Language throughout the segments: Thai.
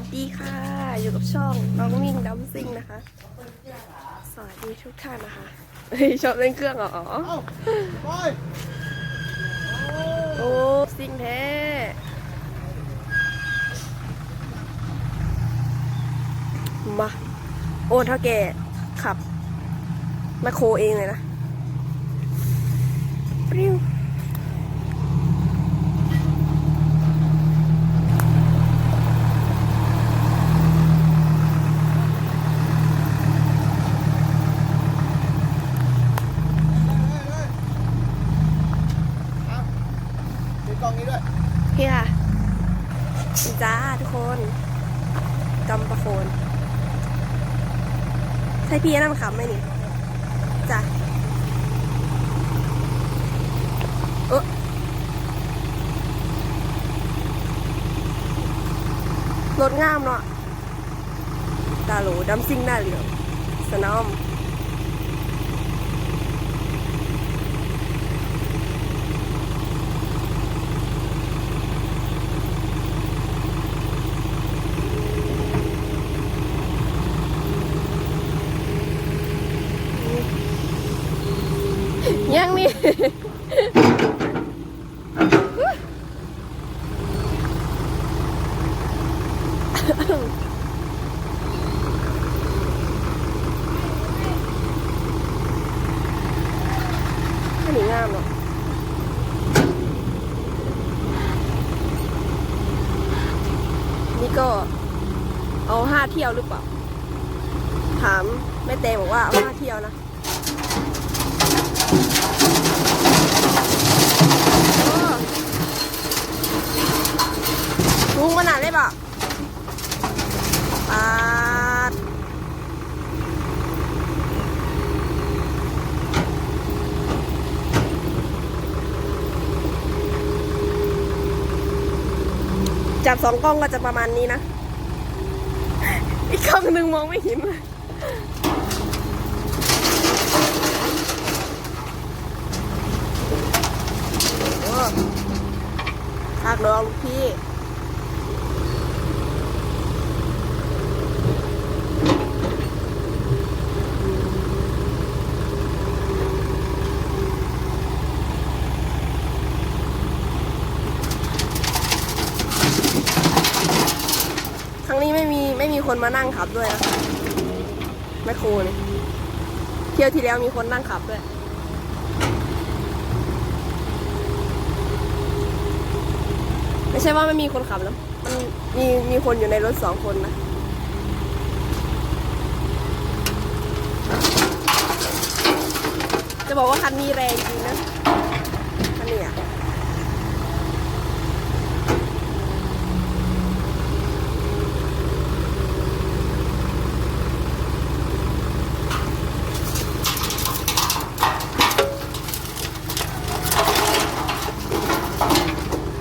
วัสดีค่ะ อยู่กับช่องน้องมิ่งดัมซิ่งนะคะ สวัสดีทุกท่านนะคะเฮ้ยชอบเล่นเครื่องเหรอเอ้าไปโอ้ซิ่งแท้มาโอ้ถ้าแกขับแมคโครเองเลยนะปริ้ว กองนี้ด้วยพี่ค่ะจ้าทุกคนจำประโคนใช่พี่นั่นขับไหมนี่จ้ะเออรถงามเนาะตาโหลดำซิ่งหน้าเหลืองสนอม ยังมีอันนี้งามเนาะนี่ก็เอาห้าเที่ยวหรือเปล่า ถามแม่เตบอกว่าเอาห้าเที่ยวนะ ลุงขนาดเลยปะปาดจับสองกล้องก็จะประมาณนี้นะ อีกกล้องหนึ่งมองไม่เห็น เลยโอ้ทากน้องพี่ครั้งนี้ไม่มีไม่มีคนมานั่งขับด้วยนะแมคโครนี่เที่ยวที่แล้วมีคนนั่งขับด้วย ไม่ใช่ว่าไม่มีคนขับแล้วมันมีมีคนอยู่ในรถสองคนนะจะบอกว่าคันนี้แรงจริงนะ คันนี้อะ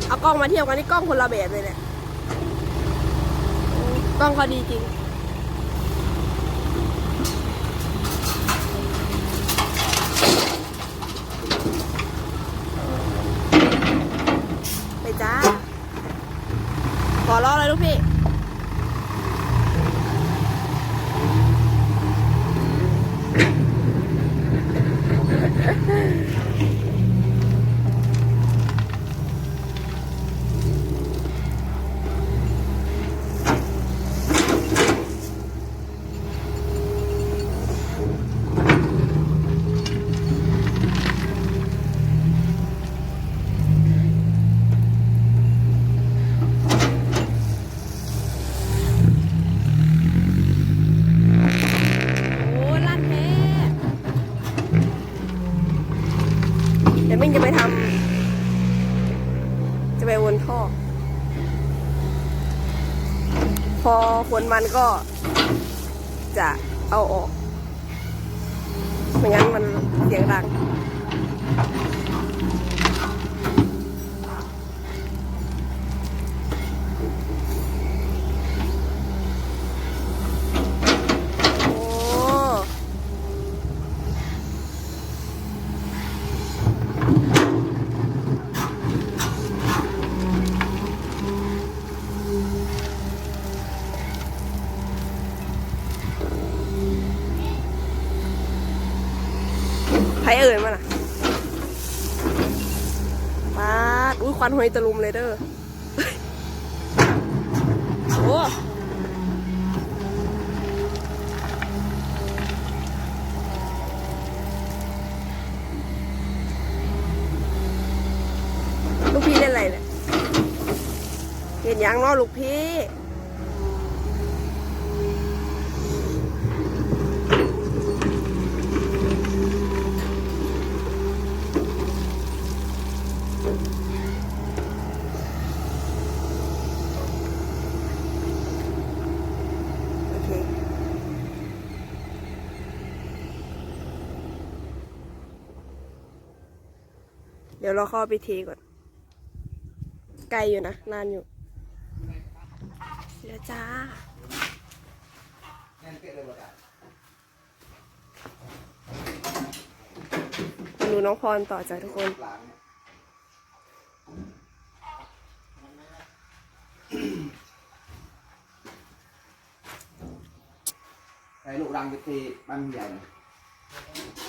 เอา กล้องมาเทียบกันนี่กล้องคนละแบบเลยเนี่ยกล้องเขาดีจริง ไปจ้า ขอร้องเลยลูกพี่ โอ้ลั่นแท้เดี๋ยวมิ่งจะไปทำ จะ ไปวนท่อ พอขนมันก็จะเอาออก ไม่งั้นมันเสียงดัง เอ่ยมาล่ะปาดอุ้ยควันหอยตะลุมเลยเด้อโอ้ลูกพี่เล่นอะไรเนี่ยเห็นยังเนาะลูกพี่ ดี๋ยวเราเข้าไปเทก่อน ไกลอยู่นะ นานอยู่ เดี๋ยวจ้ามาดูน้องพรต่อจ้ะทุกคนหลานเนี่ยใส่ลูกรังไปทีมันใหญ่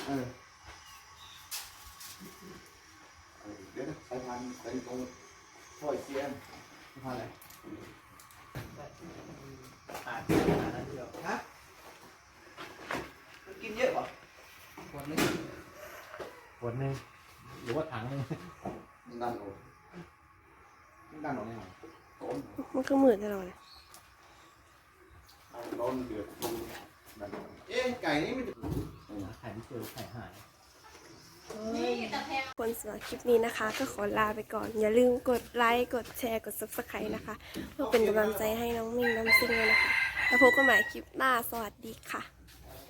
เออเออเดี๋ยวนะใส่พันใส่ตรงถ้อยเสียมใส่พันอะไรฮะมันกินเยอะป่ะขวดนึงขวดนึงหรือว่าถังนึงมันดันออกมันดันออกยังไงโอนมันก็มืดให้เราเลยโดนเดือดดันออกเอ๊ะไก่นี่มันจะไข่ที่เจอไข่หาย คนสำหรับคลิปนี้นะคะ ก็ขอลาไปก่อน อย่าลืมกดไลค์ กดแชร์ กด subscribe นะคะ เพื่อเป็นกำลังใจให้น้องมิ่งน้องซิงเลยนะคะ แล้วพบกันใหม่คลิปหน้า สวัสดีค่ะ